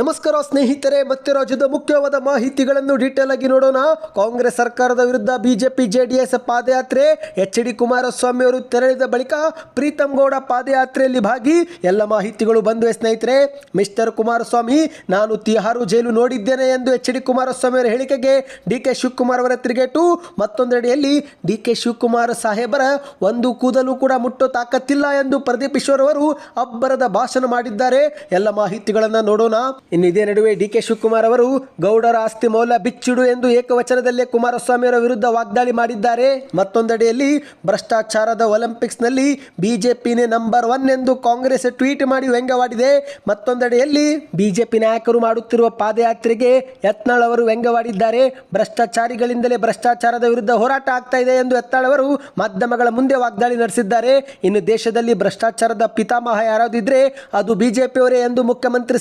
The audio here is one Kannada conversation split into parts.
ನಮಸ್ಕಾರ ಸ್ನೇಹಿತರೆ, ಮತ್ತೆ ರಾಜ್ಯದ ಮುಖ್ಯವಾದ ಮಾಹಿತಿಗಳನ್ನು ಡೀಟೇಲ್ ಆಗಿ ನೋಡೋಣ. ಕಾಂಗ್ರೆಸ್ ಸರ್ಕಾರದ ವಿರುದ್ಧ ಬಿಜೆಪಿ, ಜೆಡಿಎಸ್ ಪಾದಯಾತ್ರೆ. ಎಚ್ ಡಿ ಕುಮಾರಸ್ವಾಮಿ ಅವರು ತೆರಳಿದ ಬಳಿಕ ಪ್ರೀತಮ್ ಗೌಡ ಪಾದಯಾತ್ರೆಯಲ್ಲಿ ಭಾಗಿ ಎಲ್ಲ ಮಾಹಿತಿಗಳು ಬಂದಿವೆ ಸ್ನೇಹಿತರೆ. ಮಿಸ್ಟರ್ ಕುಮಾರಸ್ವಾಮಿ, ನಾನು ತಿಹಾರು ಜೈಲು ನೋಡಿದ್ದೇನೆ ಎಂದು ಎಚ್ ಡಿ ಕುಮಾರಸ್ವಾಮಿ ಅವರ ಹೇಳಿಕೆಗೆ ಡಿ ಕೆ ಶಿವಕುಮಾರ್ ಅವರ ತಿರುಗೇಟು ಮತ್ತೊಂದೆಡೆಯಲ್ಲಿ ಡಿ ಕೆ ಶಿವಕುಮಾರ್ ಸಾಹೇಬರ ಒಂದು ಕೂದಲು ಕೂಡ ಮುಟ್ಟೋ ತಾಕತ್ತಿಲ್ಲ ಎಂದು ಪ್ರದೀಪ್ ಈಶ್ವರ್ ಅವರು ಅಬ್ಬರದ ಭಾಷಣ ಮಾಡಿದ್ದಾರೆ. ಎಲ್ಲ ಮಾಹಿತಿಗಳನ್ನು ನೋಡೋಣ. ಇನ್ನು ಇದೇ ನಡುವೆ ಡಿ ಕೆ ಶಿವಕುಮಾರ್ ಅವರು, ಗೌಡರ ಆಸ್ತಿ ಮೌಲ್ಯ ಬಿಚ್ಚಿಡು ಎಂದು ಏಕವಚನದಲ್ಲೇ ಕುಮಾರಸ್ವಾಮಿ ಅವರ ವಿರುದ್ಧ ವಾಗ್ದಾಳಿ ಮಾಡಿದ್ದಾರೆ. ಮತ್ತೊಂದೆಡೆಯಲ್ಲಿ, ಭ್ರಷ್ಟಾಚಾರದ ಒಲಿಂಪಿಕ್ಸ್ನಲ್ಲಿ ಬಿಜೆಪಿನೇ ನಂಬರ್ ಒನ್ ಎಂದು ಕಾಂಗ್ರೆಸ್ ಟ್ವೀಟ್ ಮಾಡಿ ವ್ಯಂಗ್ಯವಾಡಿದೆ. ಮತ್ತೊಂದೆಡೆಯಲ್ಲಿ, ಬಿಜೆಪಿ ನಾಯಕರು ಮಾಡುತ್ತಿರುವ ಪಾದಯಾತ್ರೆಗೆ ಯತ್ನಾಳ್ ಅವರು ವ್ಯಂಗ್ಯವಾಡಿದ್ದಾರೆ. ಭ್ರಷ್ಟಾಚಾರಿಗಳಿಂದಲೇ ಭ್ರಷ್ಟಾಚಾರದ ವಿರುದ್ಧ ಹೋರಾಟ ಆಗ್ತಾ ಇದೆ ಎಂದು ಯತ್ನಾಳ್ ಅವರು ಮಾಧ್ಯಮಗಳ ಮುಂದೆ ವಾಗ್ದಾಳಿ ನಡೆಸಿದ್ದಾರೆ. ಇನ್ನು ದೇಶದಲ್ಲಿ ಭ್ರಷ್ಟಾಚಾರದ ಪಿತಾಮಹ ಯಾರಾದಿದ್ರೆ ಅದು ಬಿಜೆಪಿಯವರೇ ಎಂದು ಮುಖ್ಯಮಂತ್ರಿ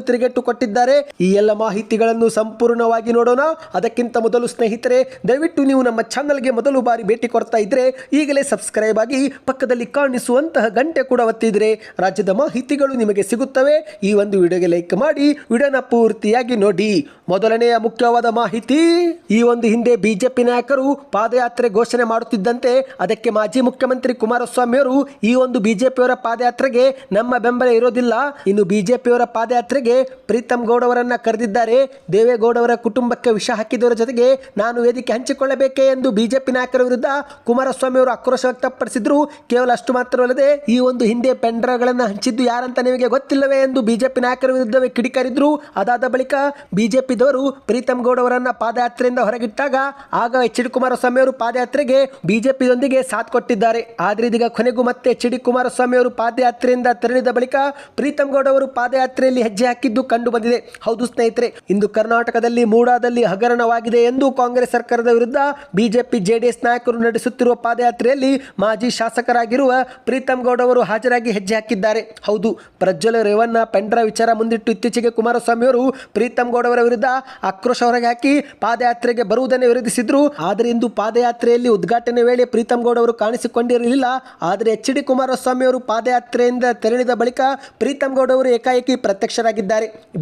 ಸಿದ್ದರಾಮಯ್ಯನವರು ತಿರುಗೇಟು ಕೊಟ್ಟಿದ್ದಾರೆ ಈ ಎಲ್ಲ ಮಾಹಿತಿಗಳನ್ನು ಸಂಪೂರ್ಣವಾಗಿ ನೋಡೋಣ. ಅದಕ್ಕಿಂತ ಮೊದಲು ಸ್ನೇಹಿತರೆ, ದಯವಿಟ್ಟು ನೀವು ನಮ್ಮ ಚಾನಲ್ಗೆ ಮೊದಲು ಬಾರಿ ಭೇಟಿ ಕೊಡ್ತಾ ಇದ್ರೆ ಈಗಲೇ ಸಬ್ಸ್ಕ್ರೈಬ್ ಆಗಿ ಪಕ್ಕದಲ್ಲಿ ಕಾಣಿಸುವಂತಹ ಗಂಟೆ ಕೂಡ ಒತ್ತಿದ್ರೆ ರಾಜ್ಯದ ಮಾಹಿತಿಗಳು ನಿಮಗೆ ಸಿಗುತ್ತವೆ. ಈ ಒಂದು ವಿಡಿಯೋಗೆ ಲೈಕ್ ಮಾಡಿ, ವಿಡಿಯೋನ ಪೂರ್ತಿಯಾಗಿ ನೋಡಿ. ಮೊದಲನೆಯ ಮುಖ್ಯವಾದ ಮಾಹಿತಿ, ಈ ಒಂದು ಹಿಂದೆ ಬಿಜೆಪಿ ನಾಯಕರು ಪಾದಯಾತ್ರೆ ಘೋಷಣೆ ಮಾಡುತ್ತಿದ್ದಂತೆ, ಅದಕ್ಕೆ ಮಾಜಿ ಮುಖ್ಯಮಂತ್ರಿ ಕುಮಾರಸ್ವಾಮಿ ಅವರು ಈ ಒಂದು ಬಿಜೆಪಿಯವರ ಪಾದಯಾತ್ರೆಗೆ ನಮ್ಮ ಬೆಂಬಲ ಇರೋದಿಲ್ಲ. ಇನ್ನು ಬಿಜೆಪಿಯವರ ಪಾದಯಾತ್ರೆಗೆ ಪ್ರೀತಮ್ ಗೌಡವರನ್ನ ಕರೆದಿದ್ದಾರೆ. ದೇವೇಗೌಡ ಅವರ ಕುಟುಂಬಕ್ಕೆ ವಿಷ ಹಾಕಿದವರ ಜೊತೆಗೆ ನಾನು ವೇದಿಕೆ ಹಂಚಿಕೊಳ್ಳಬೇಕೆ ಎಂದು ಬಿಜೆಪಿ ನಾಯಕರ ವಿರುದ್ಧ ಕುಮಾರಸ್ವಾಮಿ ಅವರು ಆಕ್ರೋಶ ವ್ಯಕ್ತಪಡಿಸಿದ್ರು. ಕೇವಲ ಅಷ್ಟು ಮಾತ್ರವಲ್ಲದೆ ಈ ಒಂದು ಹಿಂದೆ ಪೆಂಡ್ರಗಳನ್ನು ಹಂಚಿದ್ದು ಯಾರಂತ ನಿಮಗೆ ಗೊತ್ತಿಲ್ಲವೇ ಎಂದು ಬಿಜೆಪಿ ನಾಯಕರ ವಿರುದ್ಧವೇ ಕಿಡಿಕಾರಿದ್ರು. ಅದಾದ ಬಳಿಕ ಬಿಜೆಪಿದವರು ಪ್ರೀತಮ್ ಗೌಡ ಅವರನ್ನ ಪಾದಯಾತ್ರೆಯಿಂದ ಹೊರಗಿಟ್ಟಾಗ ಆಗ ಎಚ್ ಡಿ ಕುಮಾರಸ್ವಾಮಿ ಅವರು ಪಾದಯಾತ್ರೆಗೆ ಬಿಜೆಪಿಯೊಂದಿಗೆ ಸಾಥ್ ಕೊಟ್ಟಿದ್ದಾರೆ. ಆದ್ರೆ ಇದೀಗ ಕೊನೆಗೂ ಮತ್ತೆ ಎಚ್ ಡಿ ಕುಮಾರಸ್ವಾಮಿ ಅವರು ಪಾದಯಾತ್ರೆಯಿಂದ ತೆರಳಿದ ಬಳಿಕ ಪ್ರೀತಮ್ ಗೌಡ ಅವರು ಪಾದಯಾತ್ರೆಯಲ್ಲಿ ಹೆಜ್ಜೆ ಹಾಕಿದ್ದು ಕಂಡು ಬಂದಿದೆ ಹೌದು ಸ್ನೇಹಿತರೆ, ಇಂದು ಕರ್ನಾಟಕದಲ್ಲಿ ಮೂಡಾದಲ್ಲಿ ಹಗರಣವಾಗಿದೆ ಎಂದು ಕಾಂಗ್ರೆಸ್ ಸರ್ಕಾರದ ವಿರುದ್ಧ ಬಿಜೆಪಿ ಜೆಡಿಎಸ್ ನಾಯಕರು ನಡೆಸುತ್ತಿರುವ ಪಾದಯಾತ್ರೆಯಲ್ಲಿ ಮಾಜಿ ಶಾಸಕರಾಗಿರುವ ಪ್ರೀತಮ್ ಗೌಡ ಅವರು ಹಾಜರಾಗಿ ಹೆಜ್ಜೆ ಹಾಕಿದ್ದಾರೆ. ಹೌದು, ಪ್ರಜ್ವಲ ರೇವಣ್ಣ ಪೆಂಡ್ರ ವಿಚಾರ ಮುಂದಿಟ್ಟು ಇತ್ತೀಚೆಗೆ ಕುಮಾರಸ್ವಾಮಿ ಅವರು ಪ್ರೀತಮ್ ಗೌಡ ಅವರ ವಿರುದ್ಧ ಆಕ್ರೋಶ ಹೊರಗೆ ಹಾಕಿ ಪಾದಯಾತ್ರೆಗೆ ಬರುವುದನ್ನು ವಿರೋಧಿಸಿದ್ರು. ಆದರೆ ಇಂದು ಪಾದಯಾತ್ರೆಯಲ್ಲಿ ಉದ್ಘಾಟನೆ ವೇಳೆ ಪ್ರೀತಮ್ ಗೌಡ ಅವರು ಕಾಣಿಸಿಕೊಂಡಿರಲಿಲ್ಲ. ಆದರೆ ಎಚ್ ಡಿ ಕುಮಾರಸ್ವಾಮಿ ಅವರು ಪಾದಯಾತ್ರೆಯಿಂದ ತೆರಳಿದ ಬಳಿಕ ಪ್ರೀತಮ್ ಗೌಡ ಅವರು ಏಕಾಏಕಿ ಪ್ರತ್ಯಕ್ಷರಾಗಿದ್ದಾರೆ.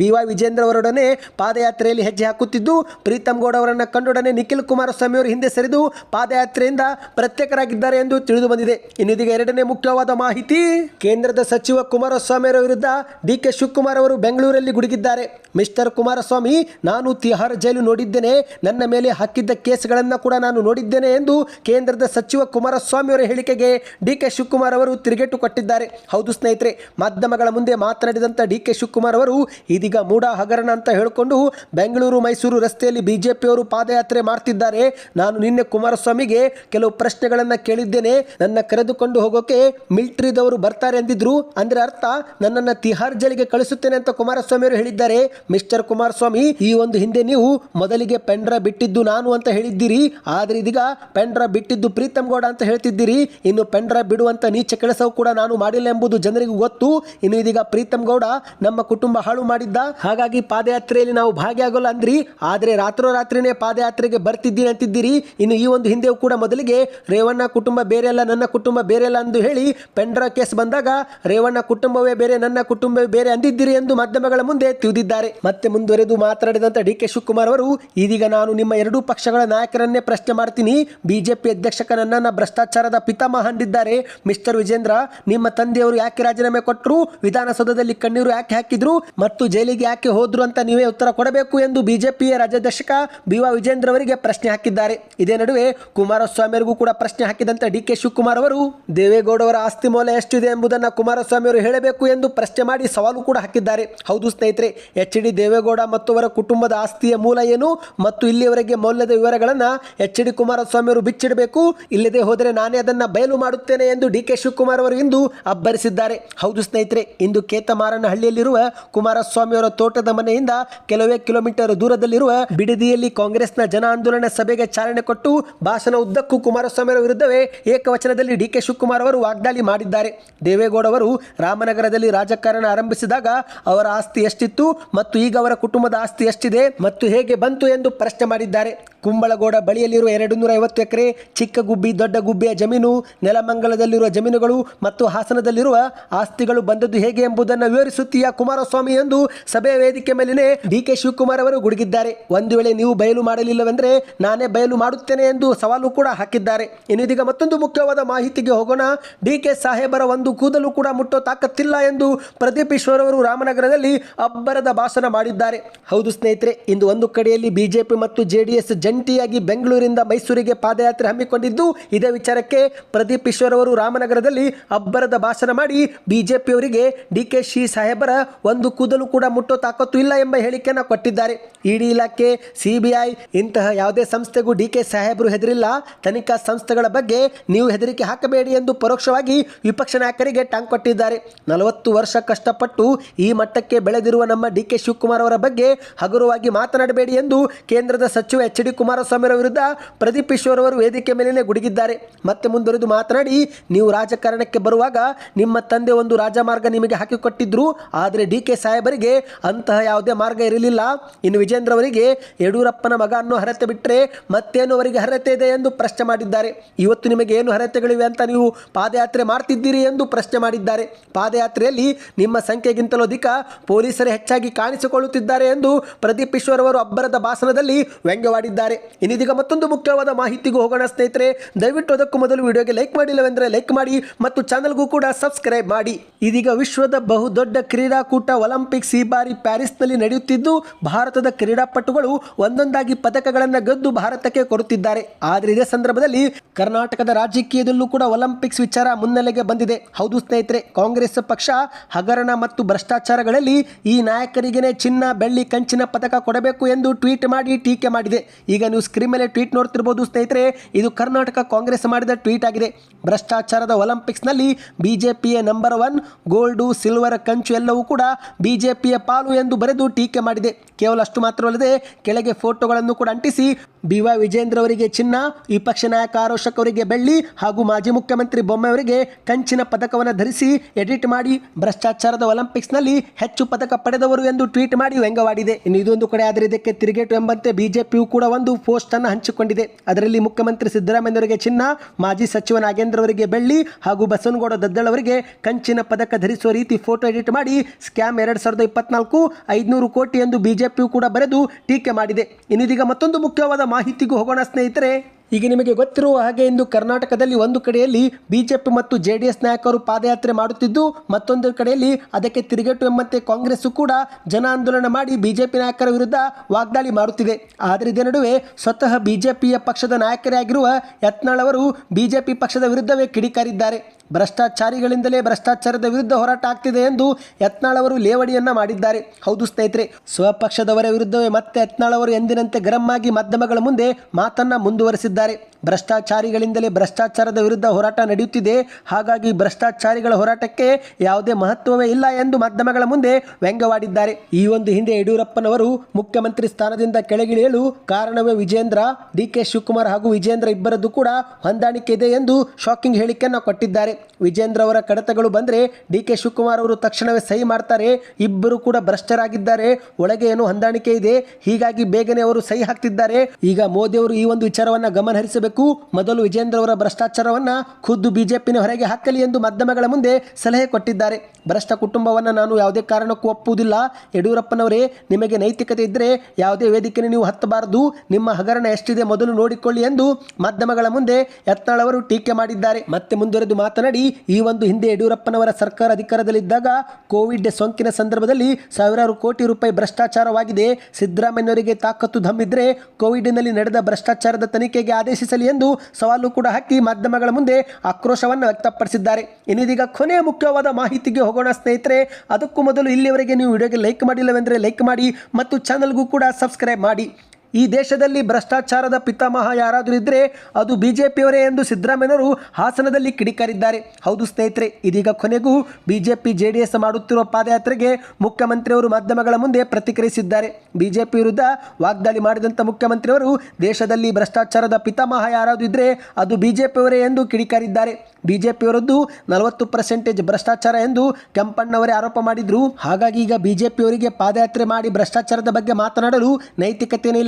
ಬಿ ವೈ ವಿಜೇಂದ್ರ ಅವರೊಡನೆ ಪಾದಯಾತ್ರೆಯಲ್ಲಿ ಹೆಜ್ಜೆ ಹಾಕುತ್ತಿದ್ದು ಪ್ರೀತಮ್ ಗೌಡ ಅವರನ್ನು ಕಂಡೊಡನೆ ನಿಖಿಲ್ ಕುಮಾರಸ್ವಾಮಿ ಅವರು ಹಿಂದೆ ಸರಿದು ಪಾದಯಾತ್ರೆಯಿಂದ ಪ್ರತ್ಯೇಕರಾಗಿದ್ದಾರೆ ಎಂದು ತಿಳಿದು ಬಂದಿದೆ. ಇನ್ನಿದೀಗ ಎರಡನೇ ಮುಖ್ಯವಾದ ಮಾಹಿತಿ, ಕೇಂದ್ರದ ಸಚಿವ ಕುಮಾರಸ್ವಾಮಿ ಅವರ ವಿರುದ್ಧ ಡಿ ಕೆ ಶಿವಕುಮಾರ್ ಅವರು ಬೆಂಗಳೂರಲ್ಲಿ ಗುಡುಗಿದ್ದಾರೆ. ಮಿಸ್ಟರ್ ಕುಮಾರಸ್ವಾಮಿ, ನಾನು ತಿಹಾರ್ ಜೈಲು ನೋಡಿದ್ದೇನೆ. ನನ್ನ ಮೇಲೆ ಹಾಕಿದ್ದ ಕೇಸ್ಗಳನ್ನು ಕೂಡ ನಾನು ನೋಡಿದ್ದೇನೆ ಎಂದು ಕೇಂದ್ರದ ಸಚಿವ ಕುಮಾರಸ್ವಾಮಿ ಅವರ ಹೇಳಿಕೆಗೆ ಡಿ ಕೆ ಶಿವಕುಮಾರ್ ಅವರು ತಿರುಗೇಟು ಕೊಟ್ಟಿದ್ದಾರೆ. ಹೌದು ಸ್ನೇಹಿತರೆ, ಮಾಧ್ಯಮಗಳ ಮುಂದೆ ಮಾತನಾಡಿದಂಥ ಡಿ ಕೆ ಶಿವಕುಮಾರ್ ಅವರು ಇದೀಗ ಮೂಡ ಹಗರಣ ಅಂತ ಹೇಳಿಕೊಂಡು ಬೆಂಗಳೂರು ಮೈಸೂರು ರಸ್ತೆಯಲ್ಲಿ ಬಿಜೆಪಿಯವರು ಪಾದಯಾತ್ರೆ ಮಾಡ್ತಿದ್ದಾರೆ. ನಾನು ನಿನ್ನೆ ಕುಮಾರಸ್ವಾಮಿಗೆ ಕೆಲವು ಪ್ರಶ್ನೆಗಳನ್ನು ಕೇಳಿದ್ದೇನೆ. ನನ್ನ ಕರೆದುಕೊಂಡು ಹೋಗೋಕೆ ಮಿಲಿಟರಿದವರು ಬರ್ತಾರೆ ಅಂದಿದ್ರು. ಅಂದ್ರೆ ಅರ್ಥ, ನನ್ನನ್ನು ತಿಹಾರ್ ಜೈಲಿಗೆ ಕಳಿಸುತ್ತೇನೆ ಅಂತ ಕುಮಾರಸ್ವಾಮಿ ಅವರು ಹೇಳಿದ್ದಾರೆ. ಮಿಸ್ಟರ್ ಕುಮಾರಸ್ವಾಮಿ, ಈ ಒಂದು ಹಿಂದೆ ನೀವು ಮೊದಲಿಗೆ ಪೆಂಡ್ರ ಬಿಟ್ಟಿದ್ದು ನಾನು ಅಂತ ಹೇಳಿದ್ದೀರಿ. ಆದ್ರೆ ಇದೀಗ ಪೆಂಡ್ರ ಬಿಟ್ಟಿದ್ದು ಪ್ರೀತಮ್ ಗೌಡ ಅಂತ ಹೇಳ್ತಿದ್ದೀರಿ. ಇನ್ನು ಪೆಂಡ್ರ ಬಿಡುವಂತ ನೀಚ ಕೆಲಸವು ಕೂಡ ನಾನು ಮಾಡಿಲ್ಲ ಎಂಬುದು ಜನರಿಗೂ ಗೊತ್ತು. ಇನ್ನು ಇದೀಗ ಪ್ರೀತಮ್ ಗೌಡ ನಮ್ಮ ಕುಟುಂಬ ಹಾಳು ಮಾಡಿದ್ದ. ಹಾಗಾಗಿ ಪಾದಯಾತ್ರೆಯಲ್ಲಿ ನಾವು ಭಾಗಿಯಾಗಲ್ಲ ಅಂದ್ರಿ. ಆದ್ರೆ ರಾತ್ರೋರಾತ್ರಿನೇ ಪಾದಯಾತ್ರೆಗೆ ಬರ್ತಿದ್ದೀನಿ ಅಂತಿದ್ದೀರಿ. ಇನ್ನು ಈ ಒಂದು ಹಿಂದೆಯೂ ಕೂಡ ಮೊದಲಿಗೆ, ರೇವಣ್ಣ ಕುಟುಂಬ ಬೇರೆ ಅಲ್ಲ, ನನ್ನ ಕುಟುಂಬ ಬೇರೆ ಅಲ್ಲ ಎಂದು ಹೇಳಿ ಪೆಂಡ್ರ ಕೇಸ್ ಬಂದಾಗ, ರೇವಣ್ಣ ಕುಟುಂಬವೇ ಬೇರೆ, ನನ್ನ ಕುಟುಂಬವೇ ಬೇರೆ ಅಂದಿದ್ದೀರಿ ಎಂದು ಮಾಧ್ಯಮಗಳ ಮುಂದೆ ತಿಳಿದಿದ್ದಾರೆ ಮತ್ತೆ ಮುಂದುವರೆದು ಮಾತನಾಡಿದಂತ ಡಿ ಕೆ ಶಿವಕುಮಾರ್ ಅವರು, ಇದೀಗ ನಾನು ನಿಮ್ಮ ಎರಡೂ ಪಕ್ಷಗಳ ನಾಯಕರನ್ನೇ ಪ್ರಶ್ನೆ ಮಾಡ್ತೀನಿ. ಬಿಜೆಪಿ ಅಧ್ಯಕ್ಷಕ ನನ್ನನ್ನು ಭ್ರಷ್ಟಾಚಾರದ ಪಿತಾಮಹ ಅಂದಿದ್ದಾರೆ. ಮಿಸ್ಟರ್ ವಿಜೇಂದ್ರ, ನಿಮ್ಮ ತಂದೆಯವರು ಯಾಕೆ ರಾಜೀನಾಮೆ ಕೊಟ್ಟರು ವಿಧಾನಸೌಧದಲ್ಲಿ ಕಣ್ಣೀರು ಯಾಕೆ ಹಾಕಿದ್ರು? ಮತ್ತು ಜೈಲಿಗೆ ಯಾಕೆ ಹೋದ್ರು ಅಂತ ನೀವೇ ಉತ್ತರ ಕೊಡಬೇಕು ಎಂದು ಬಿಜೆಪಿಯ ರಾಜ್ಯಾಧ್ಯಕ್ಷಕ ಬಿ ವಾ ವಿಜೇಂದ್ರ ಅವರಿಗೆ ಪ್ರಶ್ನೆ ಹಾಕಿದ್ದಾರೆ. ಇದೇ ನಡುವೆ ಕುಮಾರಸ್ವಾಮಿ ಅವರಿಗೂ ಕೂಡ ಪ್ರಶ್ನೆ ಹಾಕಿದಂತೆ ಡಿ ಕೆ ಶಿವಕುಮಾರ್ ಅವರು ದೇವೇಗೌಡ ಅವರ ಆಸ್ತಿ ಮೌಲ್ಯ ಎಷ್ಟಿದೆ ಎಂಬುದನ್ನು ಕುಮಾರಸ್ವಾಮಿ ಅವರು ಹೇಳಬೇಕು ಎಂದು ಪ್ರಶ್ನೆ ಮಾಡಿ ಸವಾಲು ಕೂಡ ಹಾಕಿದ್ದಾರೆ. ಹೌದು ಸ್ನೇಹಿತರೆ, ಎಚ್ ಡಿ ದೇವೇಗೌಡ ಮತ್ತು ಅವರ ಕುಟುಂಬದ ಆಸ್ತಿಯ ಮೂಲ ಏನು ಮತ್ತು ಇಲ್ಲಿಯವರೆಗೆ ಮೌಲ್ಯದ ವಿವರಗಳನ್ನು ಎಚ್ ಡಿ ಕುಮಾರಸ್ವಾಮಿ ಅವರು ಬಿಚ್ಚಿಡಬೇಕು, ಇಲ್ಲದೆ ಹೋದರೆ ನಾನೇ ಅದನ್ನ ಬಯಲು ಮಾಡುತ್ತೇನೆ ಎಂದು ಡಿ ಕೆ ಶಿವಕುಮಾರ್ ಅವರು ಇಂದು ಅಬ್ಬರಿಸಿದ್ದಾರೆ. ಹೌದು ಸ್ನೇಹಿತರೆ, ಇಂದು ಕೇತಮಾರನಹಳ್ಳಿಯಲ್ಲಿರುವ ಕುಮಾರಸ್ವಾಮಿ ಅವರ ತೋಟದ ಮನೆಯಿಂದ ಕೆಲವೇ ಕಿಲೋಮೀಟರ್ ದೂರದಲ್ಲಿರುವ ಬಿಡದಿಯಲ್ಲಿ ಕಾಂಗ್ರೆಸ್ನ ಜನ ಆಂದೋಲನ ಸಭೆಗೆ ಚಾಲನೆ ಕೊಟ್ಟು ಭಾಷಣ ಉದ್ದಕ್ಕೂ ಕುಮಾರಸ್ವಾಮಿ ಅವರ ವಿರುದ್ಧವೇ ಏಕವಚನದಲ್ಲಿ ಡಿ ಕೆ ಶಿವಕುಮಾರ್ ಅವರು ವಾಗ್ದಾಳಿ ಮಾಡಿದ್ದಾರೆ. ದೇವೇಗೌಡ ಅವರು ರಾಮನಗರದಲ್ಲಿ ರಾಜಕಾರಣ ಆರಂಭಿಸಿದಾಗ ಅವರ ಆಸ್ತಿ ಎಷ್ಟಿತ್ತು ಮತ್ತು ಈಗ ಅವರ ಕುಟುಂಬದ ಆಸ್ತಿ ಎಷ್ಟಿದೆ ಮತ್ತು ಹೇಗೆ ಬಂತು ಎಂದು ಪ್ರಶ್ನೆ ಮಾಡಿದ್ದಾರೆ. ಕುಂಬಳಗೋಡ ಬಳಿಯಲ್ಲಿರುವ ಎರಡು ನೂರ ಐವತ್ತು ಎಕರೆ ಚಿಕ್ಕ ಗುಬ್ಬಿ, ದೊಡ್ಡ ಗುಬ್ಬಿಯ ಜಮೀನು, ನೆಲಮಂಗಲದಲ್ಲಿರುವ ಜಮೀನುಗಳು ಮತ್ತು ಹಾಸನದಲ್ಲಿರುವ ಆಸ್ತಿಗಳು ಬಂದದ್ದು ಹೇಗೆ ಎಂಬುದನ್ನು ವಿವರಿಸುತ್ತೀಯ ಕುಮಾರಸ್ವಾಮಿ ಎಂದು ಸಭೆಯ ವೇದಿಕೆ ಮೇಲಿನ ಡಿ ಕೆ ಶಿವಕುಮಾರ್ ಅವರು ಗುಡುಗಿದ್ದಾರೆ. ಒಂದು ವೇಳೆ ನೀವು ಬಯಲು ಮಾಡಲಿಲ್ಲವೆಂದರೆ ನಾನೇ ಬಯಲು ಮಾಡುತ್ತೇನೆ ಎಂದು ಸವಾಲು ಕೂಡ ಹಾಕಿದ್ದಾರೆ. ಇನ್ನಿದೀಗ ಮತ್ತೊಂದು ಮುಖ್ಯವಾದ ಮಾಹಿತಿಗೆ ಹೋಗೋಣ. ಡಿ ಕೆ ಸಾಹೇಬರ ಒಂದು ಕೂದಲು ಕೂಡ ಮುಟ್ಟೋ ತಾಕತ್ತಿಲ್ಲ ಎಂದು ಪ್ರದೀಪ್ ಈಶ್ವರ್ ಅವರು ರಾಮನಗರದಲ್ಲಿ ಅಬ್ಬರದ ಭಾಷಣ ಮಾಡಿದ್ದಾರೆ. ಹೌದು ಸ್ನೇಹಿತರೆ, ಇಂದು ಒಂದು ಕಡೆಯಲ್ಲಿ ಬಿಜೆಪಿ ಮತ್ತು ಜೆಡಿಎಸ್ ಜಂಟಿಯಾಗಿ ಬೆಂಗಳೂರಿಂದ ಮೈಸೂರಿಗೆ ಪಾದಯಾತ್ರೆ ಹಮ್ಮಿಕೊಂಡಿದ್ದು, ಇದೇ ವಿಚಾರಕ್ಕೆ ಪ್ರದೀಪ್ ಈಶ್ವರ್ ಅವರು ರಾಮನಗರದಲ್ಲಿ ಅಬ್ಬರದ ಭಾಷಣ ಮಾಡಿ ಬಿಜೆಪಿಯವರಿಗೆ ಡಿ ಕೆ ಶಿ ಸಾಹೇಬರ ಒಂದು ಕೂದಲು ಕೂಡ ಮುಟ್ಟೋ ತಾಕತ್ತು ಇಲ್ಲ ಎಂಬ ಹೇಳಿಕೆಯನ್ನು ಕೊಟ್ಟಿದ್ದಾರೆ. ಇಡಿ ಇಲಾಖೆ ಸಿಬಿಐ ಇಂತಹ ಯಾವುದೇ ಸಂಸ್ಥೆಗೂ ಡಿ ಕೆ ಸಾಹೇಬರು ಹೆದರಿಲ್ಲ. ತನಿಖಾ ಸಂಸ್ಥೆಗಳ ಬಗ್ಗೆ ನೀವು ಹೆದರಿಕೆ ಹಾಕಬೇಡಿ ಎಂದು ಪರೋಕ್ಷವಾಗಿ ವಿಪಕ್ಷ ನಾಯಕರಿಗೆ ಟಾಂಗ್ ಕೊಟ್ಟಿದ್ದಾರೆ. ನಲವತ್ತು ವರ್ಷ ಕಷ್ಟಪಟ್ಟು ಈ ಮಟ್ಟಕ್ಕೆ ಬೆಳೆದಿರುವ ನಮ್ಮ ಡಿ ಕೆ ಶಿವಕುಮಾರ್ ಅವರ ಬಗ್ಗೆ ಹಗುರವಾಗಿ ಮಾತನಾಡಬೇಡಿ ಎಂದು ಕೇಂದ್ರದ ಸಚಿವ ಎಚ್ ಡಿ ಕುಮಾರಸ್ವಾಮಿ ಅವರ ವಿರುದ್ಧ ಪ್ರದೀಪ್ ಈಶ್ವರ್ ಅವರು ವೇದಿಕೆ ಮೇಲೇನೆ ಗುಡುಗಿದ್ದಾರೆ. ಮತ್ತೆ ಮುಂದುವರೆದು ಮಾತನಾಡಿ, ನೀವು ರಾಜಕಾರಣಕ್ಕೆ ಬರುವಾಗ ನಿಮ್ಮ ತಂದೆ ಒಂದು ರಾಜಮಾರ್ಗ ನಿಮಗೆ ಹಾಕಿಕೊಟ್ಟಿದ್ರು, ಆದರೆ ಡಿ ಕೆ ಸಾಹೇಬರಿಗೆ ಅಂತಹ ಯಾವುದೇ ಮಾರ್ಗ ಇರಲಿಲ್ಲ. ಇನ್ನು ವಿಜೇಂದ್ರ ಅವರಿಗೆ ಯಡಿಯೂರಪ್ಪನ ಮಗ ಅನ್ನೋ ಹರತೆ ಬಿಟ್ಟರೆ ಮತ್ತೇನು ಅವರಿಗೆ ಹರತೆ ಇದೆ ಎಂದು ಪ್ರಶ್ನೆ ಮಾಡಿದ್ದಾರೆ. ಇವತ್ತು ನಿಮಗೆ ಏನು ಹರತೆಗಳಿವೆ ಅಂತ ನೀವು ಪಾದಯಾತ್ರೆ ಮಾಡ್ತಿದ್ದೀರಿ ಎಂದು ಪ್ರಶ್ನೆ ಮಾಡಿದ್ದಾರೆ. ಪಾದಯಾತ್ರೆಯಲ್ಲಿ ನಿಮ್ಮ ಸಂಖ್ಯೆಗಿಂತಲೂ ಅಧಿಕ ಪೊಲೀಸರೇ ಹೆಚ್ಚಾಗಿ ಕಾಣಿಸಿಕೊಳ್ಳುತ್ತಿದ್ದಾರೆ ಎಂದು ಪ್ರದೀಪ್ ಈಶ್ವರ್ ಅವರು ಅಬ್ಬರದ ಭಾಷಣದಲ್ಲಿ ವ್ಯಂಗ್ಯವಾಡಿದ್ದಾರೆ. ಇನ್ನಿದೀಗ ಮತ್ತೊಂದು ಮುಖ್ಯವಾದ ಮಾಹಿತಿಗೂ ಹೋಗೋಣ, ಸ್ನೇಹಿತರೆ. ದಯವಿಟ್ಟು ಅದಕ್ಕೂ ಮೊದಲು ವಿಡಿಯೋಗೆ ಲೈಕ್ ಮಾಡಿಲ್ಲವೆಂದರೆ ಲೈಕ್ ಮಾಡಿ ಮತ್ತು ಚಾನಲ್ಗೂ ಕೂಡ ಸಬ್ಸ್ಕ್ರೈಬ್ ಮಾಡಿ. ಇದೀಗ ವಿಶ್ವದ ಬಹುದೊಡ್ಡ ಕ್ರೀಡಾಕೂಟ ಒಲಿಂಪಿಕ್ಸ್ ಈ ಬಾರಿ ಪ್ಯಾರಿಸ್ನಲ್ಲಿ ನಡೆಯುತ್ತಿದ್ದು, ಭಾರತದ ಕ್ರೀಡಾಪಟುಗಳು ಒಂದೊಂದಾಗಿ ಪದಕಗಳನ್ನು ಗೆದ್ದು ಭಾರತಕ್ಕೆ ಕೊಡುತ್ತಿದ್ದಾರೆ. ಆದರೆ ಇದೇ ಸಂದರ್ಭದಲ್ಲಿ ಕರ್ನಾಟಕದ ರಾಜಕೀಯದಲ್ಲೂ ಕೂಡ ಒಲಿಂಪಿಕ್ಸ್ ವಿಚಾರ ಮುನ್ನೆಲೆಗೆ ಬಂದಿದೆ. ಹೌದು, ಸ್ನೇಹಿತರೆ, ಕಾಂಗ್ರೆಸ್ ಪಕ್ಷ ಹಗರಣ ಮತ್ತು ಭ್ರಷ್ಟಾಚಾರಗಳಲ್ಲಿ ಈ ನಾಯಕರಿಗೇನೆ ಚಿನ್ನ, ಬೆಳ್ಳಿ, ಕಂಚಿನ ಪದಕ ಕೊಡಬೇಕು ಎಂದು ಟ್ವೀಟ್ ಮಾಡಿ ಟೀಕೆ ಮಾಡಿದೆ. ಈಗ ನೀವು ಸ್ಕ್ರೀನ್ ಮೇಲೆ ಟ್ವೀಟ್ ನೋಡ್ತಿರ್ಬೋದು ಸ್ನೇಹಿತರೆ, ಇದು ಕರ್ನಾಟಕ ಕಾಂಗ್ರೆಸ್ ಮಾಡಿದ ಟ್ವೀಟ್ ಆಗಿದೆ. ಭ್ರಷ್ಟಾಚಾರದ ಒಲಿಂಪಿಕ್ಸ್ನಲ್ಲಿ ಬಿಜೆಪಿಯ ನಂಬರ್ ಒನ್ ಗೋಲ್ಡು ಸಿಲ್ವರ್ ಕಂಚು ಎಲ್ಲವೂ ಕೂಡ ಬಿಜೆಪಿಯ ಪಾಲು ಎಂದು ಬರೆದು ಟೀಕೆ ಮಾಡಿದೆ. ಕೇವಲ ಅಷ್ಟು ಮಾತ್ರವಲ್ಲದೆ, ಕೆಳಗೆ ಫೋಟೋಗಳನ್ನು ಕೂಡ ಅಂಟಿಸಿ, ಬಿ ವೈ ವಿಜೇಂದ್ರ ಅವರಿಗೆ ಚಿನ್ನ, ವಿಪಕ್ಷ ನಾಯಕ ಆರೋಷಕ್ ಅವರಿಗೆ ಬೆಳ್ಳಿ ಹಾಗೂ ಮಾಜಿ ಮುಖ್ಯಮಂತ್ರಿ ಬೊಮ್ಮೆ ಅವರಿಗೆ ಕಂಚಿನ ಪದಕವನ್ನು ಧರಿಸಿ ಎಡಿಟ್ ಮಾಡಿ, ಭ್ರಷ್ಟಾಚಾರದ ಒಲಿಂಪಿಕ್ಸ್ನಲ್ಲಿ ಹೆಚ್ಚು ಪದಕ ಪಡೆದವರು ಎಂದು ಟ್ವೀಟ್ ಮಾಡಿ ವ್ಯಂಗವಾಡಿದೆ ಇನ್ನು ಇದೊಂದು ಕಡೆ ಆದರೆ ಇದಕ್ಕೆ ತಿರುಗೇಟು ಎಂಬಂತೆ ಬಿಜೆಪಿಯು ಕೂಡ ಒಂದು ಪೋಸ್ಟ್ ಅನ್ನು ಹಂಚಿಕೊಂಡಿದೆ. ಅದರಲ್ಲಿ ಮುಖ್ಯಮಂತ್ರಿ ಸಿದ್ದರಾಮಯ್ಯವರಿಗೆ ಚಿನ್ನ, ಮಾಜಿ ಸಚಿವ ನಾಗೇಂದ್ರ ಅವರಿಗೆ ಬೆಳ್ಳಿ ಹಾಗೂ ಬಸವನಗೌಡ ದದ್ದಳವರಿಗೆ ಕಂಚಿನ ಪದಕ ಧರಿಸುವ ರೀತಿ ಫೋಟೋ ಎಡಿಟ್ ಮಾಡಿ ಸ್ಕ್ಯಾಮ್ ಎರಡ್ ಸಾವಿರದ ಇಪ್ಪತ್ನಾಲ್ಕು ಐದುನೂರು ಕೋಟಿ ಎಂದು ಬಿಜೆಪಿಯು ಕೂಡ ಬರೆದು ಟೀಕೆ ಮಾಡಿದೆ. ಇನ್ನಿದೀಗ ಮತ್ತೊಂದು ಮುಖ್ಯವಾದ ಮಾಹಿತಿಗೂ ಹೋಗೋಣ ಸ್ನೇಹಿತರೆ. ಈಗ ನಿಮಗೆ ಗೊತ್ತಿರುವ ಹಾಗೆ ಇಂದು ಕರ್ನಾಟಕದಲ್ಲಿ ಒಂದು ಕಡೆಯಲ್ಲಿ ಬಿಜೆಪಿ ಮತ್ತು ಜೆ ಡಿ ಎಸ್ ನಾಯಕರು ಪಾದಯಾತ್ರೆ ಮಾಡುತ್ತಿದ್ದು, ಮತ್ತೊಂದು ಕಡೆಯಲ್ಲಿ ಅದಕ್ಕೆ ತಿರುಗೇಟು ಎಂಬಂತೆ ಕಾಂಗ್ರೆಸ್ ಕೂಡ ಜನ ಆಂದೋಲನ ಮಾಡಿ ಬಿಜೆಪಿ ನಾಯಕರ ವಿರುದ್ಧ ವಾಗ್ದಾಳಿ ಮಾಡುತ್ತಿದೆ. ಆದರೆ ಇದೇ ನಡುವೆ ಸ್ವತಃ ಬಿಜೆಪಿಯ ಪಕ್ಷದ ನಾಯಕರೇ ಆಗಿರುವ ಯತ್ನಾಳ್ ಅವರು ಬಿಜೆಪಿ ಪಕ್ಷದ ವಿರುದ್ಧವೇ ಕಿಡಿಕಾರಿದ್ದಾರೆ. ಭ್ರಷ್ಟಾಚಾರಿಗಳಿಂದಲೇ ಭ್ರಷ್ಟಾಚಾರದ ವಿರುದ್ಧ ಹೋರಾಟ ಆಗ್ತಿದೆ ಎಂದು ಯತ್ನಾಳ್ ಅವರು ಲೇವಡಿಯನ್ನ ಮಾಡಿದ್ದಾರೆ. ಹೌದು ಸ್ನೇಹಿತರೆ, ಸ್ವಪಕ್ಷದವರ ವಿರುದ್ಧವೇ ಮತ್ತೆ ಯತ್ನಾಳ್ ಅವರು ಎಂದಿನಂತೆ ಗರಂ ಆಗಿ ಮಾಧ್ಯಮಗಳ ಮುಂದೆ ಮಾತನ್ನ ಮುಂದುವರೆಸಿದ್ದಾರೆ. ಭ್ರಷ್ಟಾಚಾರಿಗಳಿಂದಲೇ ಭ್ರಷ್ಟಾಚಾರದ ವಿರುದ್ಧ ಹೋರಾಟ ನಡೆಯುತ್ತಿದೆ. ಹಾಗಾಗಿ ಭ್ರಷ್ಟಾಚಾರಿಗಳ ಹೋರಾಟಕ್ಕೆ ಯಾವುದೇ ಮಹತ್ವವೇ ಇಲ್ಲ ಎಂದು ಮಾಧ್ಯಮಗಳ ಮುಂದೆ ವ್ಯಂಗ್ಯವಾಡಿದ್ದಾರೆ. ಈ ಒಂದು ಹಿಂದೆ ಯಡಿಯೂರಪ್ಪನವರು ಮುಖ್ಯಮಂತ್ರಿ ಸ್ಥಾನದಿಂದ ಕೆಳಗಿಳಿಯಲು ಕಾರಣವೇ ವಿಜೇಂದ್ರ, ಡಿ ಕೆ ಶಿವಕುಮಾರ್ ಹಾಗೂ ವಿಜೇಂದ್ರ ಇಬ್ಬರದ್ದು ಕೂಡ ಹೊಂದಾಣಿಕೆ ಇದೆ ಎಂದು ಶಾಕಿಂಗ್ ಹೇಳಿಕೆಯನ್ನು ಕೊಟ್ಟಿದ್ದಾರೆ. ವಿಜೇಂದ್ರ ಅವರ ಕಡತಗಳು ಬಂದರೆ ಡಿ ಕೆ ಶಿವಕುಮಾರ್ ಅವರು ತಕ್ಷಣವೇ ಸಹಿ ಮಾಡ್ತಾರೆ. ಇಬ್ಬರು ಕೂಡ ಭ್ರಷ್ಟರಾಗಿದ್ದಾರೆ. ಒಳಗೆ ಏನು ಹೊಂದಾಣಿಕೆ ಇದೆ. ಹೀಗಾಗಿ ಬೇಗನೆ ಅವರು ಸಹಿ ಹಾಕ್ತಿದ್ದಾರೆ. ಈಗ ಮೋದಿ ಅವರು ಈ ಒಂದು ವಿಚಾರವನ್ನ ಗಮನ ಹರಿಸಬೇಕು ಮೊದಲು ವಿಜೇಂದ್ರ ಅವರ ಭ್ರಷ್ಟಾಚಾರವನ್ನ ಖುದ್ದು ಬಿಜೆಪಿನ ಹೊರಗೆ ಹಾಕಲಿ ಎಂದು ಮಾಧ್ಯಮಗಳ ಮುಂದೆ ಸಲಹೆ ಕೊಟ್ಟಿದ್ದಾರೆ. ಭ್ರಷ್ಟ ಕುಟುಂಬವನ್ನು ನಾನು ಯಾವುದೇ ಕಾರಣಕ್ಕೂ ಒಪ್ಪುವುದಿಲ್ಲ. ಯಡಿಯೂರಪ್ಪನವರೇ, ನಿಮಗೆ ನೈತಿಕತೆ ಇದ್ದರೆ ಯಾವುದೇ ವೇದಿಕೆಯನ್ನು ನೀವು ಹತ್ತಬಾರದು. ನಿಮ್ಮ ಹಗರಣ ಎಷ್ಟಿದೆ ಮೊದಲು ನೋಡಿಕೊಳ್ಳಿ ಎಂದು ಮಾಧ್ಯಮಗಳ ಮುಂದೆ ಯತ್ನಾಳವರು ಟೀಕೆ ಮಾಡಿದ್ದಾರೆ. ಮತ್ತೆ ಮುಂದುವರೆದು ಮಾತನಾಡಿ, ಈ ಒಂದು ಹಿಂದೆ ಯಡಿಯೂರಪ್ಪನವರ ಸರ್ಕಾರ ಅಧಿಕಾರದಲ್ಲಿದ್ದಾಗ ಕೋವಿಡ್ ಸೋಂಕಿನ ಸಂದರ್ಭದಲ್ಲಿ ಸಾವಿರಾರು ಕೋಟಿ ರೂಪಾಯಿ ಭ್ರಷ್ಟಾಚಾರವಾಗಿದೆ. ಸಿದ್ದರಾಮಯ್ಯನವರಿಗೆ ತಾಕತ್ತು ಧಮ್ಮಿದ್ರೆ ಕೋವಿಡ್ನಲ್ಲಿ ನಡೆದ ಭ್ರಷ್ಟಾಚಾರದ ತನಿಖೆಗೆ ಆದೇಶಿಸಲಿ ಎಂದು ಸವಾಲು ಕೂಡ ಹಾಕಿ ಮಾಧ್ಯಮಗಳ ಮುಂದೆ ಆಕ್ರೋಶವನ್ನು ವ್ಯಕ್ತಪಡಿಸಿದ್ದಾರೆ. ಇನ್ನಿದೀಗ ಕೊನೆಯ ಮುಖ್ಯವಾದ ಮಾಹಿತಿಗೆ ಹೋಗೋಣ ಸ್ನೇಹಿತರೆ. ಅದಕ್ಕೂ ಮೊದಲು ಇಲ್ಲಿವರೆಗೆ ನೀವು ವಿಡಿಯೋಗೆ ಲೈಕ್ ಮಾಡಿಲ್ಲವೆಂದರೆ ಲೈಕ್ ಮಾಡಿ ಮತ್ತು ಚಾನಲ್ಗೂ ಕೂಡ ಸಬ್ಸ್ಕ್ರೈಬ್ ಮಾಡಿ. ಈ ದೇಶದಲ್ಲಿ ಭ್ರಷ್ಟಾಚಾರದ ಪಿತಾಮಹ ಯಾರಾದರೂ ಇದ್ದರೆ ಅದು ಬಿ ಜೆ ಪಿಯವರೇ ಎಂದು ಸಿದ್ದರಾಮಯ್ಯನವರು ಹಾಸನದಲ್ಲಿ ಕಿಡಿಕಾರಿದ್ದಾರೆ. ಹೌದು ಸ್ನೇಹಿತರೆ, ಇದೀಗ ಕೊನೆಗೂ ಬಿಜೆಪಿ ಜೆ ಡಿ ಎಸ್ ಮಾಡುತ್ತಿರುವ ಪಾದಯಾತ್ರೆಗೆ ಮುಖ್ಯಮಂತ್ರಿಯವರು ಮಾಧ್ಯಮಗಳ ಮುಂದೆ ಪ್ರತಿಕ್ರಿಯಿಸಿದ್ದಾರೆ. ಬಿಜೆಪಿ ವಿರುದ್ಧ ವಾಗ್ದಾಳಿ ಮಾಡಿದಂಥ ಮುಖ್ಯಮಂತ್ರಿಯವರು ದೇಶದಲ್ಲಿ ಭ್ರಷ್ಟಾಚಾರದ ಪಿತಾಮಹ ಯಾರಾದರೂ ಇದ್ದರೆ ಅದು ಬಿ ಜೆ ಪಿಯವರೇ ಎಂದು ಕಿಡಿಕಾರಿದ್ದಾರೆ. ಬಿಜೆಪಿಯವರದ್ದು ನಲವತ್ತು ಪರ್ಸೆಂಟೇಜ್ ಭ್ರಷ್ಟಾಚಾರ ಎಂದು ಕೆಂಪಣ್ಣವರೇ ಆರೋಪ ಮಾಡಿದರು. ಹಾಗಾಗಿ ಈಗ ಬಿಜೆಪಿಯವರಿಗೆ ಪಾದಯಾತ್ರೆ ಮಾಡಿ ಭ್ರಷ್ಟಾಚಾರದ ಬಗ್ಗೆ ಮಾತನಾಡಲು ನೈತಿಕತೆಯೇ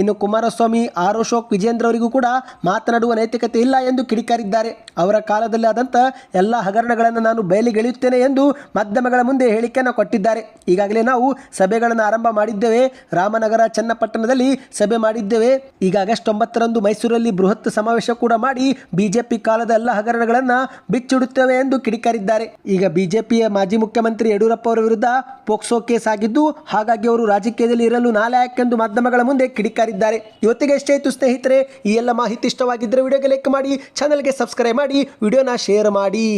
ಇನ್ನು ಕುಮಾರಸ್ವಾಮಿ, ಆರ್ ಅಶೋಕ್, ವಿಜೇಂದ್ರ ಅವರಿಗೂ ಕೂಡ ಮಾತನಾಡುವ ನೈತಿಕತೆ ಇಲ್ಲ ಎಂದು ಕಿಡಿಕಾರಿದ್ದಾರೆ. ಅವರ ಕಾಲದಲ್ಲಿ ಆದಂಥ ಎಲ್ಲ ಹಗರಣಗಳನ್ನು ನಾನು ಬಯಲಿಗೆಳೆಯುತ್ತೇನೆ ಎಂದು ಮಾಧ್ಯಮಗಳ ಮುಂದೆ ಹೇಳಿಕೆಯನ್ನು ಕೊಟ್ಟಿದ್ದಾರೆ. ಈಗಾಗಲೇ ನಾವು ಸಭೆಗಳನ್ನು ಆರಂಭ ಮಾಡಿದ್ದೇವೆ. ರಾಮನಗರ, ಚನ್ನಪಟ್ಟಣದಲ್ಲಿ ಸಭೆ ಮಾಡಿದ್ದೇವೆ. ಈಗ ಆಗಸ್ಟ್ ಒಂಬತ್ತರಂದು ಮೈಸೂರಲ್ಲಿ ಬೃಹತ್ ಸಮಾವೇಶ ಕೂಡ ಮಾಡಿ ಬಿಜೆಪಿ ಕಾಲದ ಎಲ್ಲ ಹಗರಣಗಳನ್ನು ಬಿಚ್ಚಿಡುತ್ತೇವೆ ಎಂದು ಕಿಡಿಕಾರಿದ್ದಾರೆ. ಈಗ ಬಿಜೆಪಿಯ ಮಾಜಿ ಮುಖ್ಯಮಂತ್ರಿ ಯಡಿಯೂರಪ್ಪ ಅವರ ವಿರುದ್ಧ ಪೋಕ್ಸೋ ಕೇಸ್ ಆಗಿದ್ದು, ಹಾಗಾಗಿ ಅವರು ರಾಜಕೀಯದಲ್ಲಿ ಇರಲು ನಾಲೆ ಎಂದು ಮಾಧ್ಯಮಗಳ ಮುಂದೆ ಕಿಡಿಕಾರಿದ್ದಾರೆ. ಇವತ್ತಿಗೆ ಎಷ್ಟೇ ಇತ್ತು ಸ್ನೇಹಿತರೆ, ಈ ಎಲ್ಲ ಮಾಹಿತಿ ಇಷ್ಟವಾಗಿದ್ದರೆ ವಿಡಿಯೋಗೆ ಲೈಕ್ ಮಾಡಿ ಚಾನಲ್ಗೆ ಸಬ್ಸ್ಕ್ರೈಬ್ ಮಾಡಿ, ವಿಡಿಯೋನ ಶೇರ್ ಮಾಡಿ.